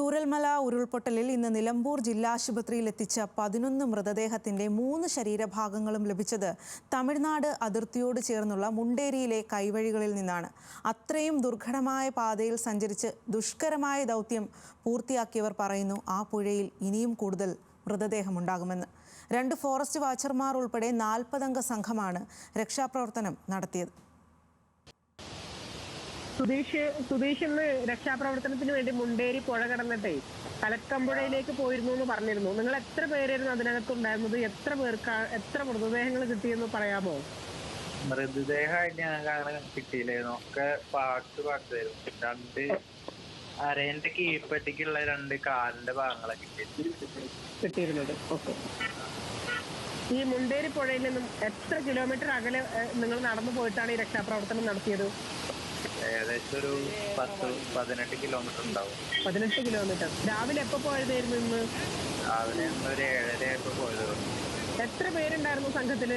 ചൂരൽമല ഉരുൾപൊട്ടലിൽ ഇന്ന് നിലമ്പൂർ ജില്ലാ ആശുപത്രിയിൽ എത്തിച്ച പതിനൊന്ന് മൃതദേഹത്തിന്റെ മൂന്ന് ശരീരഭാഗങ്ങളും ലഭിച്ചത് തമിഴ്നാട് അതിർത്തിയോട് ചേർന്നുള്ള മുണ്ടേരിയിലെ കൈവഴികളിൽ നിന്നാണ്. അത്രയും ദുർഘടമായ പാതയിൽ സഞ്ചരിച്ച് ദുഷ്കരമായ ദൗത്യം പൂർത്തിയാക്കിയവർ പറയുന്നു ആ പുഴയിൽ ഇനിയും കൂടുതൽ മൃതദേഹമുണ്ടാകുമെന്ന്. രണ്ട് ഫോറസ്റ്റ് വാച്ചർമാർ ഉൾപ്പെടെ നാൽപ്പതംഗ സംഘമാണ് രക്ഷാപ്രവർത്തനം നടത്തിയത്. സുധീഷ് സുധീഷ് ഇന്ന് രക്ഷാപ്രവർത്തനത്തിന് വേണ്ടി മുണ്ടേരി പുഴ കടന്നിട്ടേ തലക്കമ്പുഴയിലേക്ക് പോയിരുന്നു എന്ന് പറഞ്ഞിരുന്നു. നിങ്ങൾ എത്ര പേരായിരുന്നു അതിനകത്ത് ഉണ്ടായിരുന്നത്? എത്ര പേർക്ക് എത്ര മൃതദേഹങ്ങൾ കിട്ടിയെന്ന് പറയാമോ? മൃതദേഹം ഞങ്ങൾക്കാണ് കിട്ടിയില്ലായിരുന്നു. ഒക്കെ പാട്ട് പാട്ടായിരുന്നു രണ്ട് അരേന്റെ കീഴ്പെട്ടിക്കുള്ള രണ്ട് കാലിന്റെ ഭാഗങ്ങളെ കിട്ടി കിട്ടിയിരുന്നത്. ഓക്കെ. ഈ മുണ്ടേരി പുഴയിൽ നിന്നും എത്ര കിലോമീറ്റർ അകലെ നിങ്ങൾ നടന്നു പോയിട്ടാണ് ഈ രക്ഷാപ്രവർത്തനം നടത്തിയത്? ഏകദേശം ഒരു പത്ത് പതിനെട്ട് കിലോമീറ്റർ ഉണ്ടാവും. പതിനെട്ട് കിലോമീറ്റർ രാവിലെ എപ്പോ പോയതായിരുന്നു ഇന്ന്? രാവിലെ ഞങ്ങൾ ഒരു ഏഴര ആയപ്പോ പോയത്. എത്ര പേരുണ്ടായിരുന്നു സംഘത്തിൽ?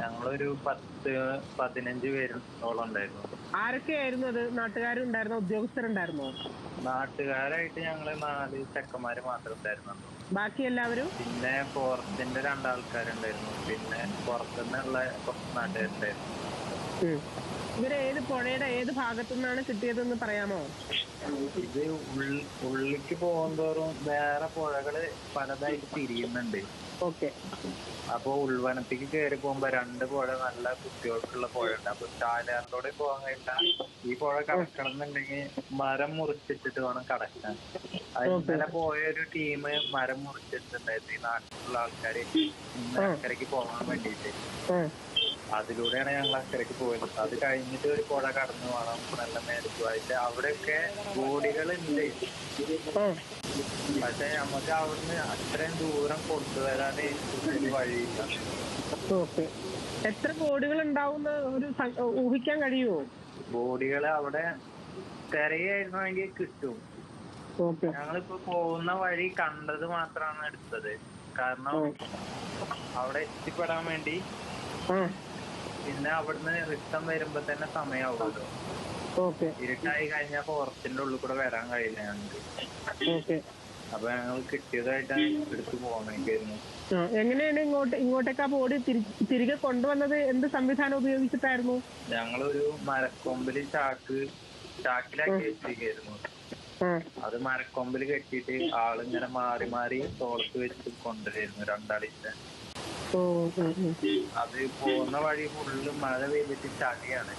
ഞങ്ങളൊരു പത്ത് പതിനഞ്ച് പേരോളം ഉണ്ടായിരുന്നു. ആരൊക്കെയായിരുന്നു അത്? നാട്ടുകാരുണ്ടായിരുന്നോ? ഉദ്യോഗസ്ഥരുണ്ടായിരുന്നോ? നാട്ടുകാരായിട്ട് ഞങ്ങൾ നാല് ചെക്കന്മാര് മാത്രമേ ഉണ്ടായിരുന്നുള്ളൂ ബാക്കി എല്ലാവരും? പിന്നെ ഫോറസ്റ്റിന്റെ രണ്ടാൾക്കാരുണ്ടായിരുന്നു. പിന്നെ പുറത്തുനിന്നുള്ള കുറച്ച് നാട്ടുകാരുണ്ടായിരുന്നു. ഇവർ ഏത് പുഴയുടെ ഏത് ഭാഗത്തു നിന്നാണ് കിട്ടിയതെന്ന് പറയാമോ? ഇത് ഉള്ളിക്ക് പോകുന്തോറും വേറെ പുഴകൾ പലതായിട്ട് തിരിയുന്നുണ്ട്. ഓക്കെ. അപ്പൊ ഉൾവനത്തേക്ക് കയറി പോകുമ്പോ രണ്ട് പുഴ നല്ല കുട്ടികൾക്കുള്ള പുഴ ഉണ്ട് അപ്പൊ ചാലാറിലൂടെ പോകാൻ കഴിയില്ല. ഈ പുഴ കടക്കണമെന്നുണ്ടെങ്കിൽ മരം മുറിച്ചിട്ടിട്ട് വേണം കടക്കാൻ. ഇന്നലെ പോയ ഒരു ടീം മരം മുറിച്ചിട്ടുണ്ടായിരുന്നു. ഈ നാട്ടിലുള്ള ആൾക്കാര് ഇന്ന് അക്കരയ്ക്ക് പോകാൻ വേണ്ടിയിട്ട്. അതിലൂടെയാണ് ഞങ്ങൾ അക്കരയ്ക്ക് പോയത്. അത് കഴിഞ്ഞിട്ട് ഒരു പുഴ കടന്നു വേണം നല്ല മേലക്കുമായിട്ട് അവിടെയൊക്കെ ബോഡികളുണ്ട് പക്ഷെ നമുക്ക് അവിടുന്ന് അത്രയും ദൂരം കൊണ്ടുവരാൻ വഴിയില്ല. എത്ര ബോഡികൾ ഉണ്ടാവുന്ന ഒരു ഊഹിക്കാൻ കഴിയുമോ ബോഡികൾ അവിടെ തിരയായിരുന്നെങ്കിൽ കിട്ടും. ഞങ്ങളിപ്പോ പോകുന്ന വഴി കണ്ടത് മാത്രമാണ് എടുത്തത്. കാരണം അവിടെ എത്തിപ്പെടാൻ വേണ്ടി പിന്നെ അവിടുന്ന് റിട്ടേൺ വരുമ്പോ തന്നെ സമയമാവുമല്ലോ ഓക്കെ. ഇരുട്ടായി കഴിഞ്ഞാൽ ഫോറസ്റ്റിന്റെ ഉള്ളിൽ കൂടെ വരാൻ കഴിയില്ല ഞങ്ങൾക്ക് ഓക്കെ. അപ്പൊ ഞങ്ങൾ കിട്ടിയതായിട്ടാണ് എടുത്തു പോകണേക്കായിരുന്നു എങ്ങനെയാണ് ഇങ്ങോട്ട് ഇങ്ങോട്ടേക്ക് ആ ബോഡി തിരികെ കൊണ്ടുവന്നത്? എന്ത് സംവിധാനം ഉപയോഗിച്ചിട്ടായിരുന്നു? ഞങ്ങളൊരു മരക്കൊമ്പിൽ ചാക്ക് ചാക്കിലാക്കി വെച്ചിരിക്കായിരുന്നു. അത് മരക്കൊമ്പിൽ കെട്ടിയിട്ട് ആളിങ്ങനെ മാറി മാറി തോളത്ത് വെച്ച് കൊണ്ടുവരുന്നു ഉം. അത് പോകുന്ന വഴി ഫുള്ള് മഴ പെയ്തിട്ട് ചളിയാണ്.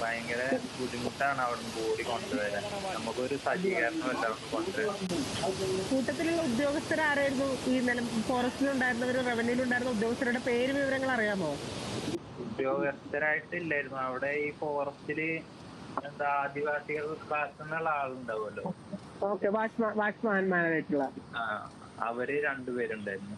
ഭയങ്കര ബുദ്ധിമുട്ടാണ് അവിടുന്ന് ബോഡി കൊണ്ടുവരാൻ. നമുക്കൊരു സജ്ജീകരണമല്ല അവിടെ കൊണ്ടുവരാൻ? കൂട്ടത്തിലുള്ള ഉദ്യോഗസ്ഥരാരായിരുന്നു ഈ നില ഫോറസ്റ്റിലുണ്ടായിരുന്നവർ റവന്യൂലുണ്ടായിരുന്ന ഉദ്യോഗസ്ഥരുടെ പേര് വിവരങ്ങൾ അറിയാമോ? ഉദ്യോഗസ്ഥരായിട്ടില്ലായിരുന്നു. അവിടെ ഈ ഫോറസ്റ്റിൽ എന്താ ആദിവാസികൾ ക്ലാസ് എന്നുള്ള ആളുണ്ടാവുമല്ലോ. Okay watchman വാച്ച്മാൻമാരായിട്ടുള്ള. ആ അവർ രണ്ടുപേരുണ്ടായിരുന്നു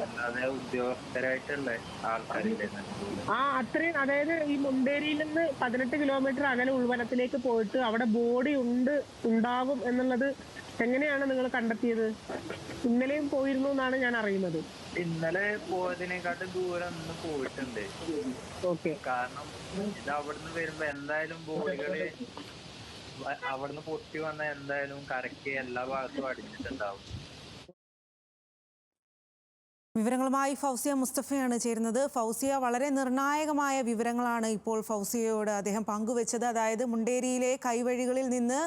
അല്ലാതെ ഉദ്യോഗസ്ഥരായിട്ടുള്ള ആൾക്കാരില്ലായിരുന്നു ആ അത്രയും അതായത് ഈ മുണ്ടേരിയിൽ നിന്ന് പതിനെട്ട് കിലോമീറ്റർ അകലെ ഉൾവനത്തിലേക്ക് പോയിട്ട് അവിടെ ബോഡി ഉണ്ട് ഉണ്ടാകും എന്നുള്ളത് എങ്ങനെയാണ് നിങ്ങൾ കണ്ടെത്തിയത്? ഇന്നലെയും പോയിരുന്നു എന്നാണ് ഞാൻ അറിയുന്നത്. ഇന്നലെ പോയതിനെക്കാട്ടും ദൂരം ഇന്ന് പോയിട്ടുണ്ട്. ഓക്കെ. കാരണം ഇത് അവിടുന്ന് വരുമ്പോ എന്തായാലും ബോഡികൾ അവിടുന്ന് പൊട്ടി വന്ന എന്തായാലും കരയ്ക്ക് എല്ലാ ഭാഗത്തും അടിച്ചിട്ടുണ്ടാവും വിവരങ്ങളുമായി ഫൗസിയ മുസ്തഫയാണ് ചേരുന്നത്. ഫൗസിയ വളരെ നിർണായകമായ വിവരങ്ങളാണ് ഇപ്പോൾ ഫൗസിയയോട് അദ്ദേഹം പങ്കുവച്ചത്. അതായത് മുണ്ടേരിയിലെ കൈവഴികളിൽ നിന്ന്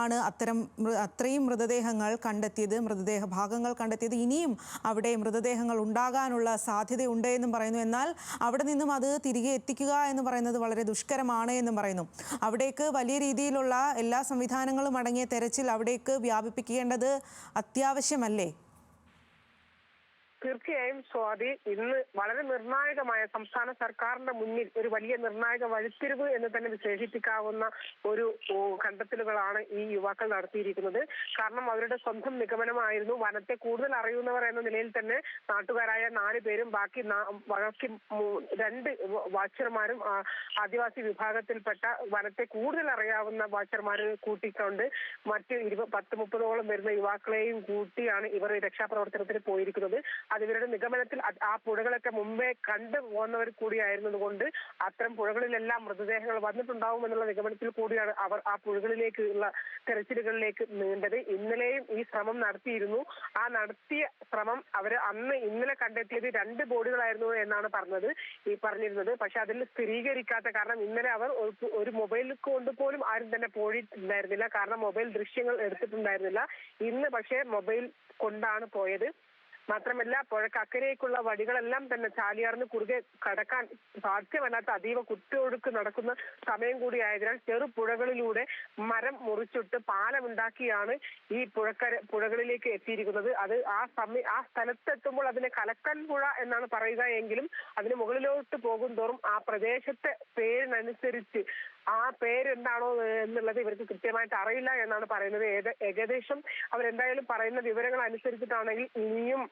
ആണ് അത്തരം അത്രയും മൃതദേഹങ്ങൾ കണ്ടെത്തിയത് മൃതദേഹ ഭാഗങ്ങൾ കണ്ടെത്തിയത്. ഇനിയും അവിടെ മൃതദേഹങ്ങൾ ഉണ്ടാകാനുള്ള സാധ്യതയുണ്ട് എന്നും പറയുന്നു. എന്നാൽ അവിടെ നിന്നും അത് തിരികെ എത്തിക്കുക എന്ന് പറയുന്നത് വളരെ ദുഷ്കരമാണ് എന്നും പറയുന്നു. അവിടേക്ക് വലിയ രീതിയിലുള്ള എല്ലാ സംവിധാനങ്ങളും അടങ്ങിയ തെരച്ചിൽ അവിടേക്ക് വ്യാപിപ്പിക്കേണ്ടത് അത്യാവശ്യമല്ലേ? തീർച്ചയായും സ്വാതി ഇന്ന് വളരെ നിർണായകമായ സംസ്ഥാന സർക്കാരിന്റെ മുന്നിൽ ഒരു വലിയ നിർണായക വഴിത്തിരിവ് എന്ന് തന്നെ വിശേഷിപ്പിക്കാവുന്ന ഒരു കണ്ടെത്തലുകളാണ് ഈ യുവാക്കൾ നടത്തിയിരിക്കുന്നത്. കാരണം അവരുടെ സ്വന്തം നിഗമനമായിരുന്നു. വനത്തെ കൂടുതൽ അറിയുന്നവർ എന്ന നിലയിൽ തന്നെ നാട്ടുകാരായ നാല് പേരും ബാക്കി ബാക്കി രണ്ട് വാച്ചർമാരും ആദിവാസി വിഭാഗത്തിൽപ്പെട്ട വനത്തെ കൂടുതൽ അറിയാവുന്ന വാച്ചർമാരെ കൂട്ടിക്കൊണ്ട് മറ്റ് ഇരുപ പത്ത് മുപ്പതോളം വരുന്ന യുവാക്കളെയും കൂട്ടിയാണ് ഇവർ രക്ഷാപ്രവർത്തനത്തിന് പോയിരിക്കുന്നത്. അത് ഇവരുടെ നിഗമനത്തിൽ ആ പുഴകളൊക്കെ മുമ്പേ കണ്ടു പോകുന്നവർ കൂടിയായിരുന്നത് കൊണ്ട് അത്തരം പുഴകളിലെല്ലാം മൃതദേഹങ്ങൾ വന്നിട്ടുണ്ടാവും എന്നുള്ള നിഗമനത്തിൽ കൂടിയാണ് അവർ ആ പുഴകളിലേക്ക് ഉള്ള തെരച്ചിലുകളിലേക്ക് നീണ്ടത്. ഇന്നലെയും ഈ ശ്രമം നടത്തിയിരുന്നു. ആ നടത്തിയ ശ്രമം അവർ അന്ന് ഇന്നലെ കണ്ടെത്തിയത് രണ്ട് ബോഡികളായിരുന്നു എന്നാണ് പറഞ്ഞത് ഈ പറഞ്ഞിരുന്നത്. പക്ഷെ അതിൽ സ്ഥിരീകരിക്കാത്ത കാരണം ഇന്നലെ അവർ ഒരു മൊബൈൽ കൊണ്ട് പോലും ആരും തന്നെ പോയിട്ടുണ്ടായിരുന്നില്ല. കാരണം മൊബൈൽ ദൃശ്യങ്ങൾ എടുത്തിട്ടുണ്ടായിരുന്നില്ല. ഇന്ന് പക്ഷേ മൊബൈൽ കൊണ്ടാണ് പോയത്. മാത്രമല്ല പുഴക്ക് അക്കരേക്കുള്ള വഴികളെല്ലാം തന്നെ ചാലിയാറിന് കുറുകെ കടക്കാൻ സാധ്യമല്ലാത്ത അതീവ കുത്തൊഴുക്ക് നടക്കുന്ന സമയം കൂടിയായതിനാൽ ചെറു പുഴകളിലൂടെ മരം മുറിച്ചിട്ട് പാലമുണ്ടാക്കിയാണ് ഈ പുഴക്കര പുഴകളിലേക്ക് എത്തിയിരിക്കുന്നത്. അത് ആ സമയ ആ സ്ഥലത്തെത്തുമ്പോൾ അതിനെ കലക്കൽ പുഴ എന്നാണ് പറയുക എങ്കിലും അതിന് മുകളിലോട്ട് പോകും തോറും ആ പ്രദേശത്തെ പേരിനനുസരിച്ച് ആ പേരെന്താണോ എന്നുള്ളത് ഇവർക്ക് കൃത്യമായിട്ട് അറിയില്ല എന്നാണ് പറയുന്നത്. ഏത് ഏകദേശം അവരെന്തായാലും പറയുന്ന വിവരങ്ങൾ അനുസരിച്ചിട്ടാണെങ്കിൽ ഇനിയും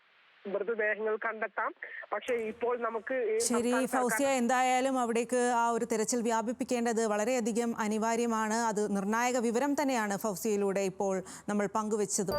മൃതദേഹങ്ങൾ കണ്ടെത്താം. പക്ഷേ ഇപ്പോൾ നമുക്ക് ശരി ഫൗസിയ എന്തായാലും അവിടേക്ക് ആ ഒരു തിരച്ചിൽ വ്യാപിപ്പിക്കേണ്ടത് വളരെയധികം അനിവാര്യമാണ്. അത് നിർണായക വിവരം തന്നെയാണ് ഫൗസിയയിലൂടെ ഇപ്പോൾ നമ്മൾ പങ്കുവച്ചത്.